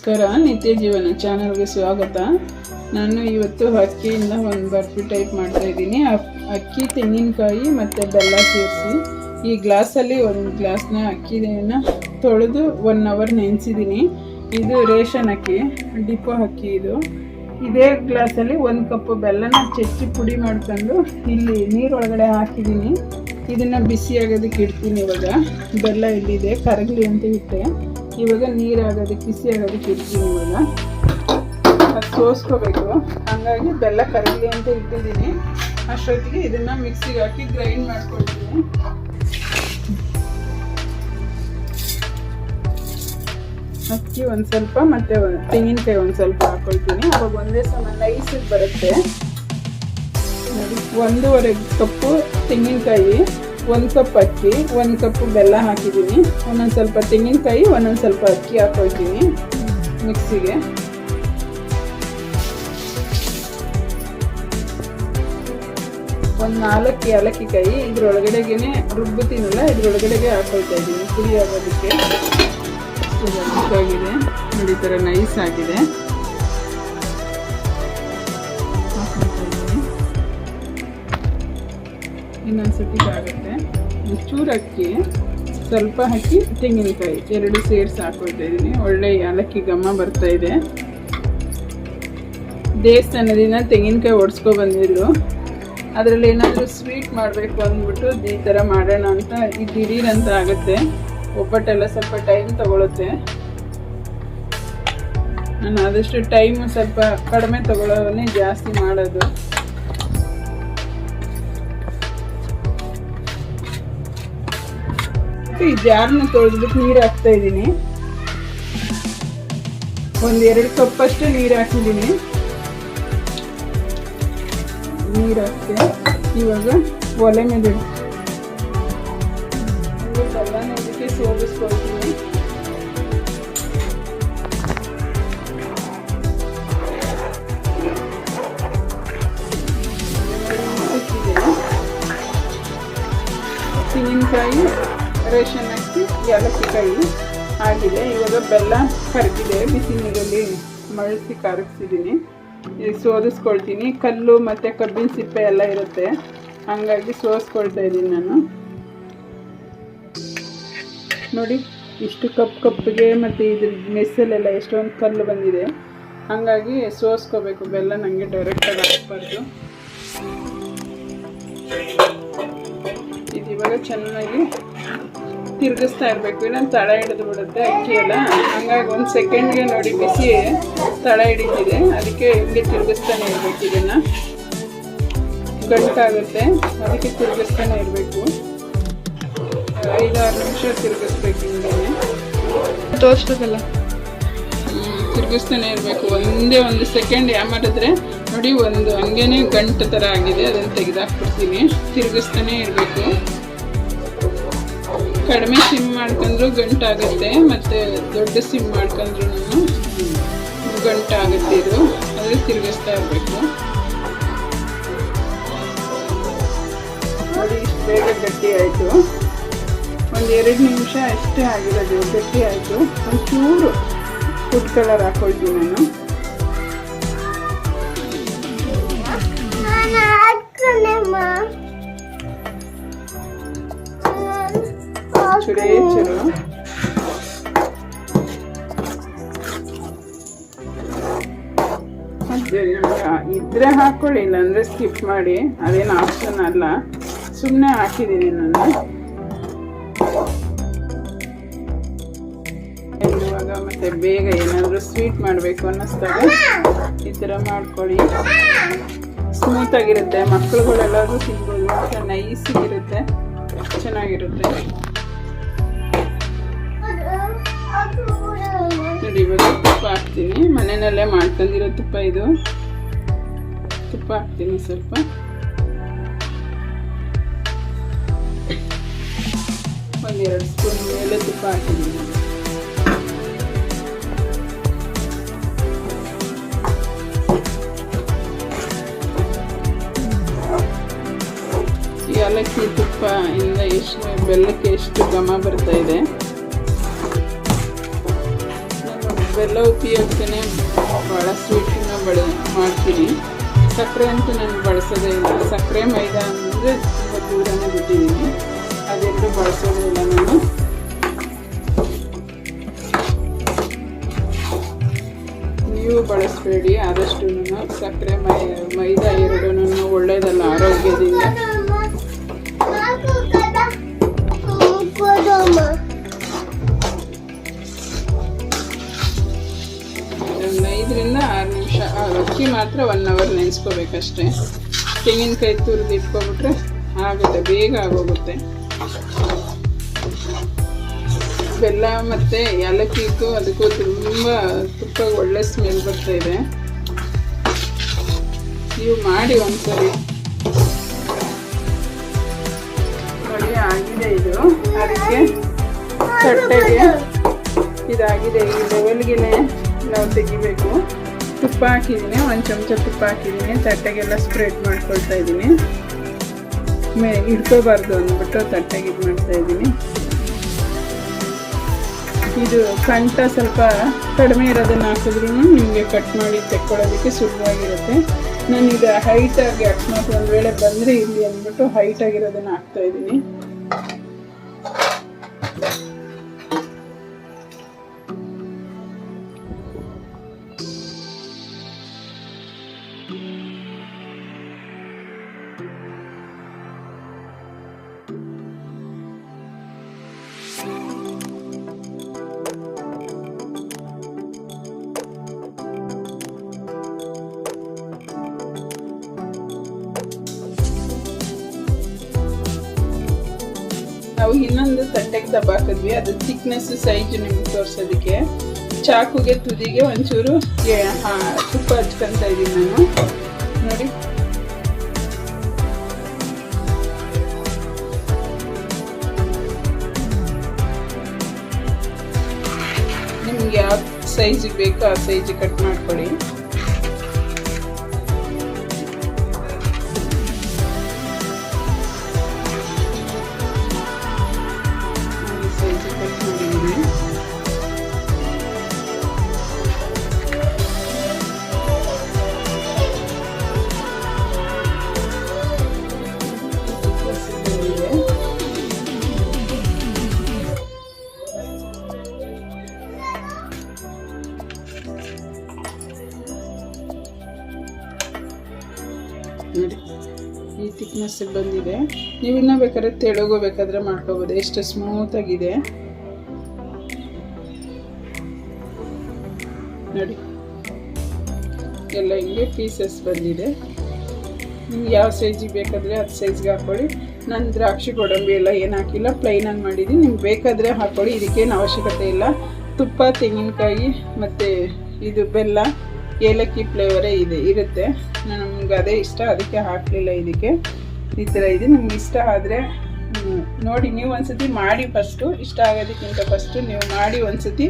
ನಮಸ್ಕಾರ, ನಿತ್ಯ ಜೀವನ ಚಾನಲ್ಗೆ ಸ್ವಾಗತ. ನಾನು ಇವತ್ತು ಅಕ್ಕಿಯಿಂದ ಒಂದು ಬರ್ಫಿ ಟೈಪ್ ಮಾಡ್ತಾ ಇದ್ದೀನಿ. ಅಕ್ಕಿ, ತೆಂಗಿನಕಾಯಿ ಮತ್ತು ಬೆಲ್ಲ ಸೇರಿಸಿ. ಈ ಗ್ಲಾಸಲ್ಲಿ ಒಂದು ಗ್ಲಾಸ್ನ ಅಕ್ಕಿನ ತೊಳೆದು ಒನ್ ಅವರ್ ನೆನೆಸಿದ್ದೀನಿ. ಇದು ರೇಷನ್ ಅಕ್ಕಿ, ಡಿಪೋ ಅಕ್ಕಿ ಇದು. ಇದೇ ಗ್ಲಾಸಲ್ಲಿ ಒಂದು ಕಪ್ ಬೆಲ್ಲನ ಚೆಚ್ಚಿ ಪುಡಿ ಮಾಡ್ಕೊಂಡು ಇಲ್ಲಿ ನೀರೊಳಗಡೆ ಹಾಕಿದ್ದೀನಿ. ಇದನ್ನು ಬಿಸಿ ಆಗೋದಕ್ಕೆ ಇಡ್ತೀನಿ ಇವಾಗ. ಬೆಲ್ಲ ಇಲ್ಲಿದೆ, ಕರಗಲಿ ಅಂತ ಇಟ್ಟೆ. ಇವಾಗ ನೀರಾಗೋದು ಬಿಸಿ ಆಗೋದಕ್ಕೆ ಇಡ್ತೀನಿ ಇವಾಗ ಅದು ಸೋಸ್ಕೋಬೇಕು ಹಾಗಾಗಿ ಬೆಲ್ಲ ಕರಗಲಿ ಅಂತ ಇಟ್ಟಿದ್ದೀನಿ. ಅಷ್ಟೊತ್ತಿಗೆ ಇದನ್ನು ಮಿಕ್ಸಿಗೆ ಹಾಕಿ ಗ್ರೈಂಡ್ ಮಾಡ್ಕೊಳ್ತೀನಿ. ಅಕ್ಕಿ ಒಂದು ಸ್ವಲ್ಪ ಮತ್ತೆ ತೆಂಗಿನಕಾಯಿ ಒಂದು ಸ್ವಲ್ಪ ಹಾಕೊಳ್ತೀನಿ. ಅವಾಗ ಒಂದೇ ಸಮ ನೈಸಿಗೆ ಬರುತ್ತೆ. ಒಂದೂವರೆ ಕಪ್ಪು ತೆಂಗಿನಕಾಯಿ. ಒಂದು ಕಪ್ ಅಕ್ಕಿ, ಒಂದು ಕಪ್ ಬೆಲ್ಲ ಹಾಕಿದ್ದೀನಿ. ಒಂದೊಂದು ಸ್ವಲ್ಪ ತೆಂಗಿನಕಾಯಿ, ಒಂದೊಂದು ಸ್ವಲ್ಪ ಅಕ್ಕಿ ಹಾಕೊಳ್ತೀನಿ ಮಿಕ್ಸಿಗೆ. ಒಂದು ನಾಲ್ಕು ಏಲಕ್ಕಿಕಾಯಿ ಇದ್ರೊಳಗಡೆಗೆ ರುಬ್ಬುತ್ತೀನಲ್ಲ ಇದ್ರೊಳಗಡೆಗೆ ಹಾಕೊಳ್ತಾ ಇದ್ದೀನಿ. ಪುಡಿ ಆಗೋದಕ್ಕೆ. ಆಗಿದೆ. ನೋಡಿ ಥರ ನೈಸ್ ಆಗಿದೆ. ಇನ್ನೊಂದು ಸತಿ ಆಗುತ್ತೆ ಚೂರು ಅಕ್ಕಿ ಸ್ವಲ್ಪ ಹಾಕಿ ತೆಂಗಿನಕಾಯಿ, ಎರಡು ಸೇರಿಸಿ ಹಾಕೊಳ್ತಾ ಇದ್ದೀನಿ. ಒಳ್ಳೆ ಏಲಕ್ಕಿ ಘಮ ಬರ್ತಾ ಇದೆ. ದೇವಸ್ಥಾನದಿಂದ ತೆಂಗಿನಕಾಯಿ ಒಡ್ಸ್ಕೊ ಬಂದಿದ್ರು ಅದರಲ್ಲಿ ಏನಾದರೂ ಸ್ವೀಟ್ ಮಾಡಬೇಕು ಅಂದ್ಬಿಟ್ಟು ಈ ಥರ ಮಾಡೋಣ ಅಂತ ಇದು ದಿಢೀರಂತ ಆಗುತ್ತೆ. ಒಬ್ಬಟ್ಟೆಲ್ಲ ಸ್ವಲ್ಪ ಟೈಮ್ ತಗೊಳುತ್ತೆ. ನಾನು ಆದಷ್ಟು ಟೈಮು ಸ್ವಲ್ಪ ಕಡಿಮೆ ತಗೊಳ್ಳೋವನ್ನೇ ಜಾಸ್ತಿ ಮಾಡೋದು. ಈ ಜಾರ್ನ ತೊಳೆದ್ಬಿಟ್ಟು ನೀರು ಹಾಕ್ತಾ ಇದ್ದೀನಿ. ಒಂದು ಎರಡು ಕಪ್ಪಷ್ಟು ನೀರು ಹಾಕಿದ್ದೀನಿ. ನೀರು ಹಾಕ್ತೆ ಇವಾಗ ಒಲೆ ಮೇಲೆ ಬೆಲ್ಲನ ಏಲಕ್ಕಿಕಾಯಿ ಆಗಿದೆ. ಇವಾಗ ಬೆಲ್ಲ ಕರಗಿದೆ ಬಿಸಿ ನೀರಲ್ಲಿ ಮಳಿಸಿ ಕರಗಿಸಿದ್ದೀನಿ. ಸೋದಿಸ್ಕೊಳ್ತೀನಿ. ಕಲ್ಲು ಮತ್ತು ಕಬ್ಬಿನ ಸಿಪ್ಪೆ ಎಲ್ಲ ಇರುತ್ತೆ. ಹಂಗಾಗಿ ಸೋಸ್ಕೊಳ್ತಾ ಇದ್ದೀನಿ ನಾನು. ನೋಡಿ, ಇಷ್ಟು ಕಪ್ ಕಪ್ಪಿಗೆ ಮತ್ತು ಇದ್ರ ಮೆಸ್ಸಲ್ಲೆಲ್ಲ ಎಷ್ಟೊಂದು ಕಲ್ಲು ಬಂದಿದೆ. ಹಾಗಾಗಿ ಸೋಸ್ಕೋಬೇಕು. ಬೆಲ್ಲ ನನಗೆ ಡೈರೆಕ್ಟಾಗಿ ಹಾಕ್ಬಾರ್ದು. ಇದು ಇವಾಗ ಚೆನ್ನಾಗಿ ತಿರುಗಿಸ್ತಾ ಇರಬೇಕು. ಇನ್ನೊಂದು ತಳ ಹಿಡಿದು ಬಿಡುತ್ತೆ, ಅಕ್ಕಿ ಎಲ್ಲ. ಹಂಗಾಗಿ ಒಂದು ಸೆಕೆಂಡ್ಗೆ ನೋಡಿ ಬಿಸಿ ತಳ ಹಿಡಿತಿದೆ. ಅದಕ್ಕೆ ಹಿಂಗೆ ತಿರುಗಿಸ್ತಾನೆ ಇರಬೇಕು ಇದನ್ನು. ಗಂಟಾಗುತ್ತೆ. ಅದಕ್ಕೆ ತಿರುಗಿಸ್ತಾನೆ ಇರಬೇಕು. ಐದಾರು ನಿಮಿಷ ತಿರುಗಿಸ್ಬೇಕು ಹಿಂಗೆ ತೋರಿಸ್ಬೇಕಲ್ಲ? ತಿರುಗಿಸ್ತಾನೆ ಇರಬೇಕು. ಒಂದೇ ಒಂದು ಸೆಕೆಂಡ್ ಯಾ ಯಾಮಾಡಿದ್ರೆ ನೋಡಿ ಒಂದು ಹಂಗೇನೆ ಗಂಟು ಥರ ಆಗಿದೆ. ಅದನ್ನು ತೆಗೆದಾಕ್ಬಿಡ್ತೀನಿ. ತಿರುಗಿಸ್ತಾನೆ ಇರಬೇಕು. ಕಡಿಮೆ ಸಿಮ್ ಮಾಡ್ಕೊಂಡ್ರು ಗಂಟಾಗುತ್ತೆ, ಮತ್ತು ದೊಡ್ಡ ಸಿಮ್ ಮಾಡ್ಕೊಂಡ್ರು ಗಂಟಾಗುತ್ತೆ ಇದು. ಅದೇ ತಿರುಗಿಸ್ತಾ ಇರಬೇಕು. ನೋಡಿ, ಇಷ್ಟು ಬೇಗ ಗಟ್ಟಿ ಆಯಿತು. ಒಂದು ಎರಡು ನಿಮಿಷ ಅಷ್ಟೇ ಆಗಿರೋದು, ಗಟ್ಟಿ ಆಯಿತು. ಒಂಚೂರು ಫುಡ್ ಕಲರ್ ಹಾಕೊಳ್ತೀನಿ ನಾನು. ಮತ್ತೆ ನಿಮ್ಗೆ ಇದ್ರೆ ಹಾಕೊಳ್ಳಿ ಇಲ್ಲಾಂದ್ರೆ ಸ್ಕಿಪ್ ಮಾಡಿ ಅದೇನು ಆಪ್ಷನ್ ಅಲ್ಲ ಸುಮ್ಮನೆ ಹಾಕಿದ್ದೀನಿ ನಾನು ಇವಾಗ ಮತ್ತೆ ಬೇಗ ಏನಾದರೂ ಸ್ವೀಟ್ ಮಾಡಬೇಕು ಅನ್ನಿಸ್ದಾಗ ಈ ಥರ ಮಾಡ್ಕೊಳ್ಳಿ ಸ್ಮೂತ್ ಆಗಿರುತ್ತೆ ಮಕ್ಕಳುಗಳೆಲ್ಲರೂ ತಿನ್ಬೋದು ನೈಸಿಗಿರುತ್ತೆ ಚೆನ್ನಾಗಿರುತ್ತೆ. ನೋಡಿ ಇವಾಗ ತುಪ್ಪ ಹಾಕ್ತೀನಿ. ಮನೆಯಲ್ಲೇ ಮಾಡ್ಕೊಂಡಿರೋ ತುಪ್ಪ ಇದು. ತುಪ್ಪ ಹಾಕ್ತೀನಿ ಸ್ವಲ್ಪ. ಒಂದೆರಡು ಸ್ಪೂನ್ ಮೇಲೆ ತುಪ್ಪ ಹಾಕ್ತೀನಿ ಏಲಕ್ಕಿ ತುಪ್ಪ ಇಂದ ಎಷ್ಟು ಬೆಲ್ಲಕ್ಕೆ ಎಷ್ಟು ಘಮ ಬರ್ತಾ ಇದೆ? ಬೆಲ್ಲ ಉಪಯೋಗಿಸೇ ಭಾಳ ಸ್ವೀಟನ್ನ ಬಳ ಮಾಡ್ತೀನಿ. ಸಕ್ಕರೆ ಅಂತೂ ನಾನು ಬಳಸೋದೇ ಇಲ್ಲ. ಸಕ್ಕರೆ ಮೈದಾ ಅಂದರೆ ತುಂಬ ದೂರನೇ ಬಿಟ್ಟಿದ್ದೀನಿ. ಅದೆಲ್ಲ ಬಳಸೋದೇ ಇಲ್ಲ ನಾನು. ನೀವು ಬಳಸಬೇಡಿ. ಆದಷ್ಟು ಸಕ್ಕರೆ ಮೈ ಮೈದಾ ಎರಡೂ ಒಳ್ಳೆಯದಲ್ಲ ನೆನೆಸ್ಕೋಬೇಕಷ್ಟೇ ತೆಂಗಿನಕಾಯಿ ತುರಿದು ಇಟ್ಕೊಬಿಟ್ರೆ ಆಗುತ್ತೆ, ಬೇಗ ಆಗೋಗುತ್ತೆ. ಬೆಲ್ಲ ಮತ್ತು ಏಲಕ್ಕಿಗೂ ಅದಕ್ಕೂ ತುಂಬ ತುಪ್ಪ ಒಳ್ಳೆ ಸ್ಮೆಲ್ ಬರ್ತಾ ಇದೆ. ನೀವು ಮಾಡಿ ಒಂದ್ಸರಿ. ನೋಡಿ ಆಗಿದೆ ಇದು. ಅದಕ್ಕೆ ತಟ್ಟೆಗೆ ಇದಾಗಿದೆ. ಈ ಲೆವೆಲ್ಗೆ ನಾವು ತೆಗಿಬೇಕು. ತುಪ್ಪ ಹಾಕಿದ್ದೀನಿ ಒಂದು ಚಮಚ ತುಪ್ಪ ಹಾಕಿದ್ದೀನಿ ತಟ್ಟೆಗೆಲ್ಲ ಸ್ಪ್ರೆಡ್ ಮಾಡ್ಕೊಳ್ತಾ ಇದ್ದೀನಿ. ಮೇ, ಇಟ್ಕೋಬಾರ್ದು ಅಂದ್ಬಿಟ್ಟು ತಟ್ಟೆಗೆ ಇದು ಮಾಡ್ತಾ ಇದ್ದೀನಿ. ಇದು ಕಂಠ ಸ್ವಲ್ಪ ಕಡಿಮೆ ಇರೋದನ್ನು ಹಾಕಿದ್ರೂ ನಿಮಗೆ ಕಟ್ ಮಾಡಿ ತೆಕ್ಕೊಳ್ಳೋದಕ್ಕೆ ಸುಲಭವಾಗಿರುತ್ತೆ. ನಾನು ಈಗ ಹೈಟಾಗಿ ಅಕಸ್ಮಾತ್ ಒಂದು ವೇಳೆ ಬಂದರೆ ಇಲ್ಲಿ ಅಂದ್ಬಿಟ್ಟು ಹೈಟಾಗಿರೋದನ್ನು ಹಾಕ್ತಾ ಇದ್ದೀನಿ. ತಟ್ಟೆಗೆ ದಬ್ಬ ಹಾಕಿದ್ವಿ ಅದು ಥಿಕ್ನೆಸ್ ಸೈಜ್ ನಿಮ್ಗೆ ತೋರಿಸೋದಕ್ಕೆ. ಚಾಕುಗೆ ತುದಿಗೆ ಒಂಚೂರು ತುಪ್ಪ ಹಚ್ಕೊಂತ ಇದ್ದೀನಿ ನಾನು. ನೋಡಿ. ನಿಮ್ಗೆ ಯಾವ ಸೈಜ್ ಬೇಕೋ ಆ ಸೈಜ್ ಕಟ್ ಮಾಡ್ಕೊಳ್ಳಿ ಬಂದಿದೆ. ನೀವು ಇನ್ನೂ ಬೇಕಾದ್ರೆ ತೆಳಗೋ ಬೇಕಾದ್ರೆ ಮಾಡ್ಕೋಬೋದು. ಎಷ್ಟು ಸ್ಮೂತ್ ಆಗಿದೆ. ನೋಡಿ. ಎಲ್ಲ ಹಿಂಗೆ ಪೀಸಸ್ ಬಂದಿದೆ. ನಿಮ್ಗೆ ಯಾವ ಸೈಜಿಗೆ ಬೇಕಾದರೆ ಅದು ಸೈಜ್ಗೆ ಹಾಕ್ಕೊಳ್ಳಿ ನಾನು ದ್ರಾಕ್ಷಿ ಗೋಡಂಬಿ ಎಲ್ಲ ಏನು ಹಾಕಿಲ್ಲ ಪ್ಲೈನಾಗಿ ಮಾಡಿದ್ದೀನಿ. ನಿಮ್ಗೆ ಬೇಕಾದರೆ ಹಾಕ್ಕೊಳ್ಳಿ ಇದಕ್ಕೇನು ಅವಶ್ಯಕತೆ ಇಲ್ಲ. ತುಪ್ಪ, ತೆಂಗಿನಕಾಯಿ ಮತ್ತು ಇದು ಬೆಲ್ಲ, ಏಲಕ್ಕಿ ಫ್ಲೇವರೇ ಇದೆ, ಇರುತ್ತೆ. ನಮ್ಗೆ ಅದೇ ಇಷ್ಟ. ಅದಕ್ಕೆ ಹಾಕಲಿಲ್ಲ ಇದಕ್ಕೆ. ಈ ಥರ ಇದೆ. ನಿಮ್ಗೆ ಇಷ್ಟ ಆದರೆ ನೋಡಿ, ನೀವು ಒಂದ್ಸತಿ ಮಾಡಿ ಫಸ್ಟು ಇಷ್ಟ ಆಗೋದಕ್ಕಿಂತ ಫಸ್ಟು ನೀವು ಮಾಡಿ ಒಂದ್ಸತಿ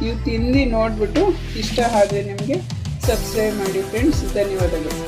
ನೀವು ತಿಂದು ನೋಡಿಬಿಟ್ಟು ಇಷ್ಟ ಆದರೆ ನಿಮಗೆ ಸಬ್ಸ್ಕ್ರೈಬ್ ಮಾಡಿ. ಫ್ರೆಂಡ್ಸ್ ಧನ್ಯವಾದಗಳು.